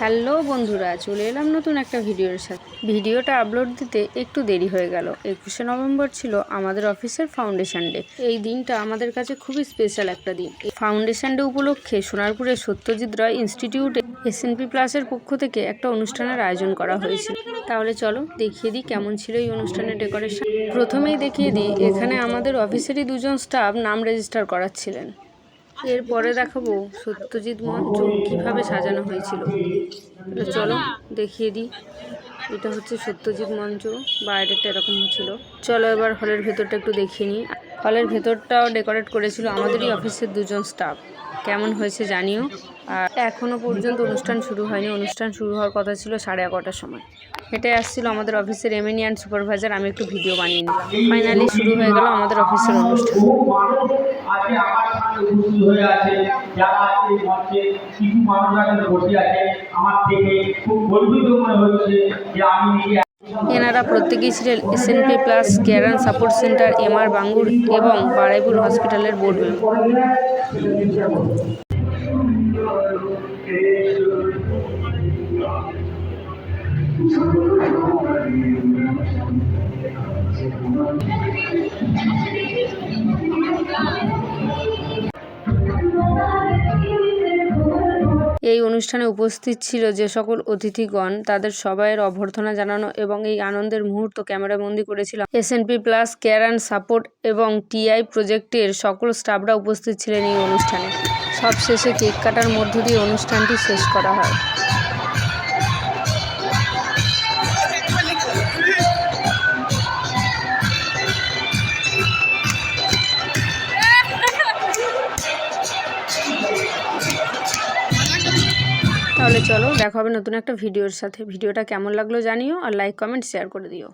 Hello বন্ধুরা, চলে এলাম নতুন একটা ভিডিওর সাথে। ভিডিওটা আপলোড দিতে একটু দেরি হয়ে গেল। একুশে নভেম্বর ছিল আমাদের অফিসের ফাউন্ডেশন ডে। এই দিনটা আমাদের কাছে খুবই স্পেশাল একটা দিন। ফাউন্ডেশন ডে উপলক্ষে সোনারপুরের সত্যজিৎ রায় ইনস্টিটিউটে এসএনপি প্লাসের পক্ষ থেকে একটা অনুষ্ঠানের আয়োজন করা হয়েছিল। তাহলে চলো দেখিয়ে দিই কেমন ছিল এই অনুষ্ঠানের ডেকোরেশন। প্রথমেই দেখিয়ে দিই, এখানে আমাদের অফিসেরই দুজন স্টাফ নাম রেজিস্টার করাচ্ছিলেন। এরপরে দেখাবো সত্যজিৎ মঞ্চ কীভাবে সাজানো হয়েছিল। চলো দেখিয়ে দিই। এটা হচ্ছে সত্যজিৎ মঞ্চ বাইরেটা এরকম ছিল। চলো এবার হলের ভেতরটা একটু দেখিয়ে নিই। হলের ভেতরটাও ডেকোরেট করেছিল আমাদেরই অফিসের দুজন স্টাফ। কেমন হয়েছে জানিও। আর এখনও পর্যন্ত অনুষ্ঠান শুরু হয়নি। অনুষ্ঠান শুরু হওয়ার কথা ছিল সাড়ে এগারোটার সময়। হেঁটে আসছিল আমাদের অফিসের এমএনই অ্যান্ড সুপারভাইজার আমি একটু ভিডিও বানিয়ে নিলাম। ফাইনালি শুরু হয়ে গেল আমাদের অফিসের অনুষ্ঠান। উপস্থিত হয়ে আছে যারা আজকে মঞ্চে কিছু মানুষরা এখানে বসে আছে আমার থেকে খুব গর্বিত মনে হচ্ছে যে আমি নিজে এনারা প্রত্যেকেই ছিলেন SNP plus care and support centre MR Bangur এবং বারাইপুর হসপিটালের বোর্ড মেম্বার এই অনুষ্ঠানে উপস্থিত ছিল যে সকল অতিথিগণ, তাদের সবাইয়ের অভ্যর্থনা জানানো এবং এই আনন্দের মুহূর্ত ক্যামেরাবন্দি করেছিল S N P plus care and support এবং টিআই প্রজেক্টের সকল স্টাফরা উপস্থিত ছিলেন এই অনুষ্ঠানে। সবশেষে কেক কাটার মধ্য দিয়ে অনুষ্ঠানটি শেষ করা হয়। তাহলে চলো, দেখা হবে নতুন একটা ভিডিওর সাথে। ভিডিওটা কেমন লাগল জানিও আর লাইক কমেন্ট শেয়ার করে দিও।